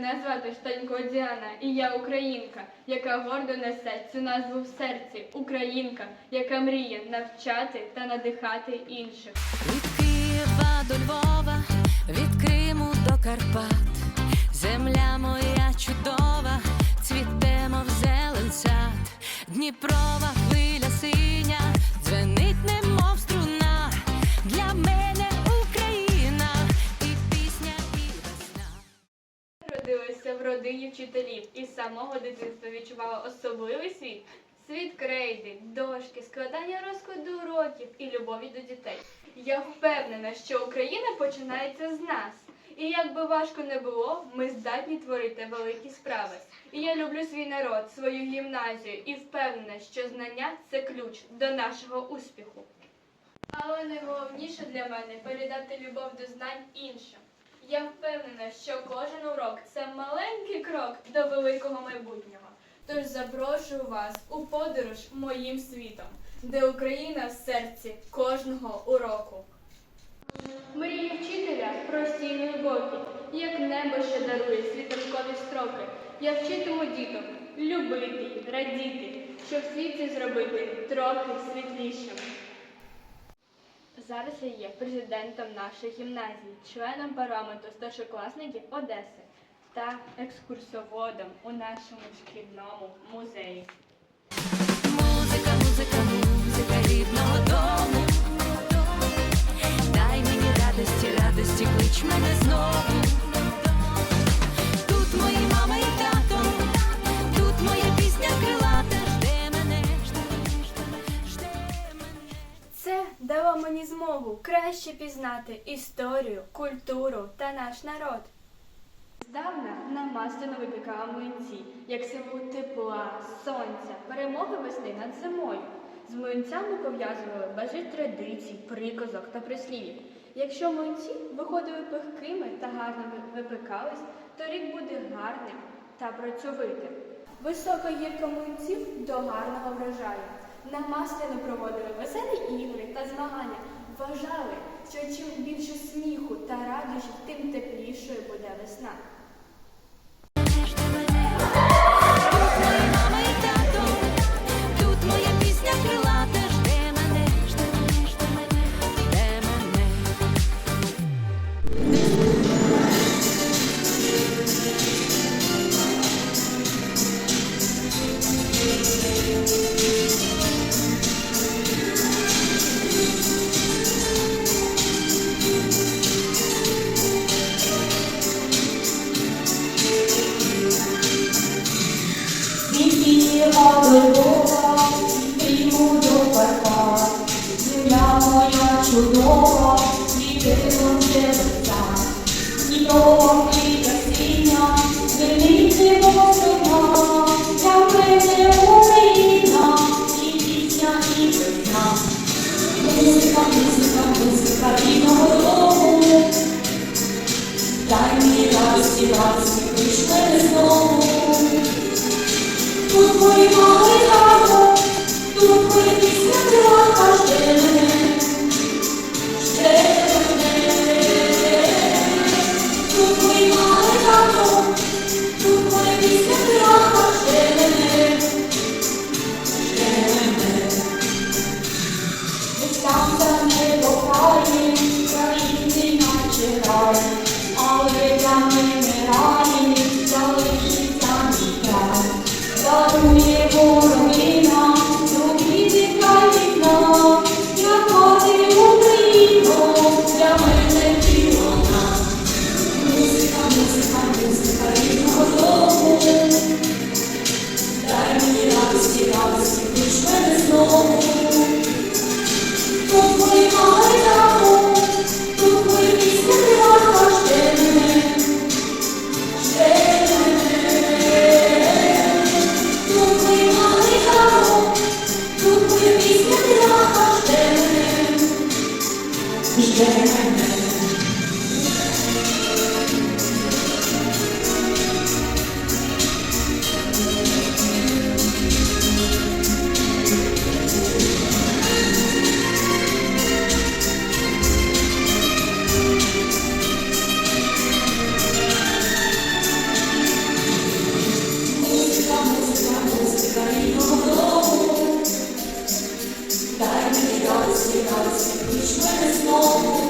Мене звати Штанько Діана, і я українка, яка гордо несе цю назву в серці. Українка, яка мріє навчати та надихати інших. Від Києва до Львова, від Криму до Карпат, земля моя чудова, цвітемо в зелень сад, Дніпрова родині вчителів і з самого дитинства відчувала особливий світ. Світ крейди, дошки, складання розкладу уроків і любові до дітей. Я впевнена, що Україна починається з нас. І як би важко не було, ми здатні творити великі справи. І я люблю свій народ, свою гімназію і впевнена, що знання це ключ до нашого успіху. Але найголовніше для мене передати любов до знань іншим. Я впевнена, що кожен урок це маленький крок до великого майбутнього. Тож запрошую вас у подорож моїм світом, де Україна в серці кожного уроку. Мрії вчителя прості глибокі, як небо, що дарує світанкові строки. Я вчитиму діток любити, радіти, щоб світ цей зробити трохи світлішим. Зараз я є президентом нашої гімназії, членом парламенту старшокласників Одеси та екскурсоводом у нашому шкільному музеї. Музика, музика, музика рідного мені змогу краще пізнати історію, культуру та наш народ. Здавна нам масляно випікали млинці, як символ тепла, сонця, перемоги весни над зимою. З млинцями пов'язували безліч традицій, приказок та прислів'їв. Якщо млинці виходили пухкими та гарно випекались, то рік буде гарним та працьовитим. Висока гірка млинців до гарного врожаю. На масляно проводили веселі ігри та змагання. Вважали, що чим більше сміху та радощів, тим теплішою буде весна. Жде мене. Тут мої мали і тут моя вікна, як мати Україно, для мене Дай мені радості, радості, ніч мене знову.